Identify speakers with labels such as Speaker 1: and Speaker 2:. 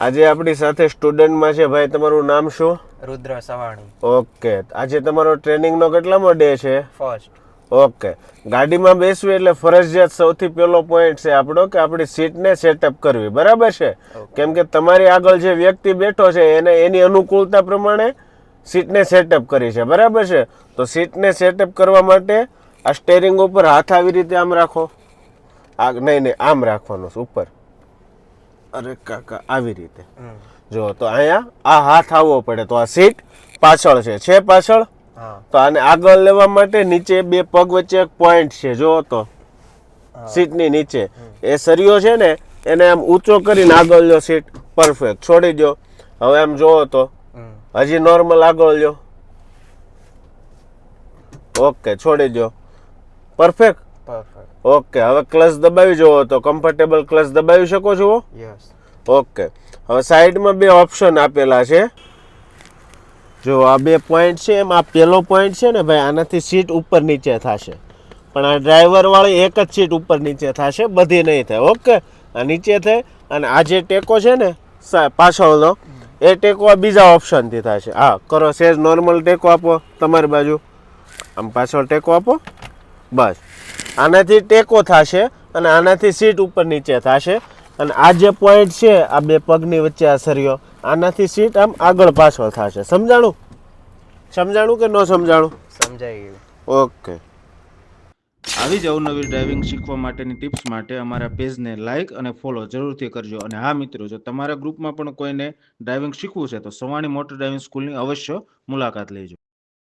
Speaker 1: આજે આપણી સાથે સ્ટુડન્ટમાં છે ભાઈ તમારું નામ શું?
Speaker 2: રુદ્ર સવાણી.
Speaker 1: ઓકે આજે તમારો ટ્રેનિંગનો કેટલામો ડે છે?
Speaker 2: ફર્સ્ટ
Speaker 1: ઓકે ગાડીમાં બેસવી એટલે ફરજિયાત સૌથી પહેલો પોઈન્ટ છે આપણો કે આપણી સીટને સેટઅપ કરવી બરાબર છે? કેમ કે તમારી આગળ જે વ્યક્તિ બેઠો છે એને એની અનુકૂળતા પ્રમાણે સીટને સેટઅપ કરી છે બરાબર છે? તો સીટને સેટઅપ કરવા માટે આ સ્ટેરિંગ ઉપર હાથ આવી રીતે આમ રાખો. આ નહીં નહીં આમ રાખવાનો છે ઉપર. અરે કાકા આવી રીતે. જો તો અહીંયા આ હાથ આવવો પડે તો આ સીટ પાછળ છે. છે પાછળ? તો આને આગળ લેવા માટે નીચે બે પગ વચ્ચે એક પોઈન્ટ છે. જો તો. સીટની નીચે. એ સરિયો છે ને એને આમ ઊંચો કરીને આગળ લ્યો સીટ. પરફેક્ટ છોડી દો હવે આમ જોવો તો. હજી નોર્મલ આગળ લ્યો. ઓકે છોડી દો પરફેક્ટ
Speaker 2: પરફેક્ટ
Speaker 1: ઓકે હવે ક્લચ દબાવી જુઓ તો કમ્ફર્ટેબલ ક્લચ દબાવી શકો છો?
Speaker 2: યસ
Speaker 1: ઓકે હવે સાઈડમાં બે ઓપ્શન આપેલા છે. જો આ બે પોઈન્ટ છે એમ આ પહેલો પોઈન્ટ છે ને ભાઈ આનાથી સીટ ઉપર નીચે થશે. પણ આ ડ્રાઈવરવાળી એક જ સીટ ઉપર નીચે થશે બધી નહીં થાય. ઓકે આ નીચે થાય અને આ જે ટેકો છે ને પાછળનો એ ટેકો આ બીજા ઓપ્શનથી થશે. હા કરો સેજ નોર્મલ ટેકો આપો તમારી બાજુ. આમ પાછળ ટેકો આપો. બસ. આનાથી ટેકો થશે અને આનાથી સીટ ઉપર નીચે થશે. અને આ જે પોઈન્ટ છે આ બે પગની વચ્ચે આ સરિયો આનાથી સીટ આમ આગળ પાછળ થશે. સમજાણું? સમજાણું કે ન સમજાણું?
Speaker 2: સમજાઈ ગયું.
Speaker 1: ઓકે
Speaker 3: આવી જ અવનવી ડ્રાઇવિંગ શીખવા માટેની ટિપ્સ માટે અમારા પેજને લાઇક અને ફોલો જરૂરથી કરજો. અને હા મિત્રો જો તમારા ગ્રુપમાં પણ કોઈને ડ્રાઇવિંગ શીખવું છે તો સવાણી મોટર ડ્રાઇવિંગ સ્કૂલની અવશ્ય મુલાકાત લેજો.